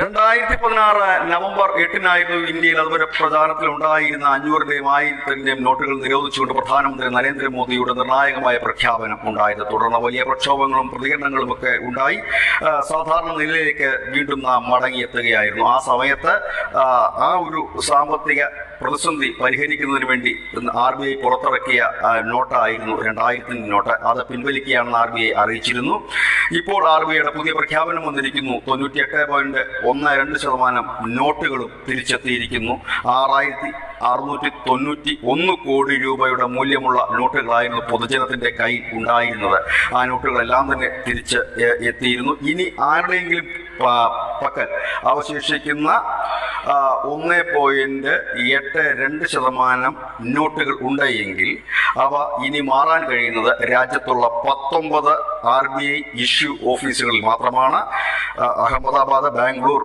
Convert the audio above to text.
രണ്ടായിരത്തി പതിനാറ് നവംബർ എട്ടിനായിരുന്നു ഇന്ത്യയിൽ അതുവരെ പ്രചാരത്തിൽ ഉണ്ടായിരുന്ന അഞ്ഞൂറിന്റെയും ആയിരത്തിന്റെയും നോട്ടുകൾ നിരോധിച്ചുകൊണ്ട് പ്രധാനമന്ത്രി നരേന്ദ്രമോദിയുടെ നിർണായകമായ പ്രഖ്യാപനം ഉണ്ടായത്. തുടർന്ന് വലിയ പ്രക്ഷോഭങ്ങളും പ്രതികരണങ്ങളും ഒക്കെ ഉണ്ടായി. സാധാരണ നിലയിലേക്ക് വീണ്ടും നാം മടങ്ങിയെത്തുകയായിരുന്നു. ആ സമയത്ത് ആ, ഒരു സാമ്പത്തിക പ്രതിസന്ധി പരിഹരിക്കുന്നതിന് വേണ്ടി ആർ ബി ഐ പുറത്തിറക്കിയ നോട്ടായിരുന്നു രണ്ടായിരത്തിന്റെ നോട്ട്. അത് പിൻവലിക്കുകയാണെന്ന് ആർ ബി ഐ അറിയിച്ചിരുന്നു. ഇപ്പോൾ ആർ ബി ഐയുടെ പുതിയ പ്രഖ്യാപനം വന്നിരിക്കുന്നു. തൊണ്ണൂറ്റി എട്ട് പോയിന്റ് ഒന്ന് രണ്ട് ശതമാനം നോട്ടുകളും തിരിച്ചെത്തിയിരിക്കുന്നു. ആറായിരത്തി അറുന്നൂറ്റി തൊണ്ണൂറ്റി ഒന്ന് കോടി രൂപയുടെ മൂല്യമുള്ള നോട്ടുകളായിരുന്നു പൊതുജനത്തിന്റെ കയ്യിൽ ഉണ്ടായിരുന്നത്. ആ നോട്ടുകളെല്ലാം തന്നെ തിരിച്ച് എത്തിയിരുന്നു. ഇനി ആരുടെയെങ്കിലും പക്കൽ അവശേഷിക്കുന്ന ഒന്ന് പോയിന്റ് എട്ട് രണ്ട് ശതമാനം നോട്ടുകൾ ഉണ്ടെങ്കിൽ അവ ഇനി മാറാൻ കഴിയുന്നത് രാജ്യത്തുള്ള പത്തൊമ്പത് ആർ ബി ഐ ഇഷ്യൂ ഓഫീസുകളിൽ മാത്രമാണ്. അഹമ്മദാബാദ് ബാംഗ്ലൂർ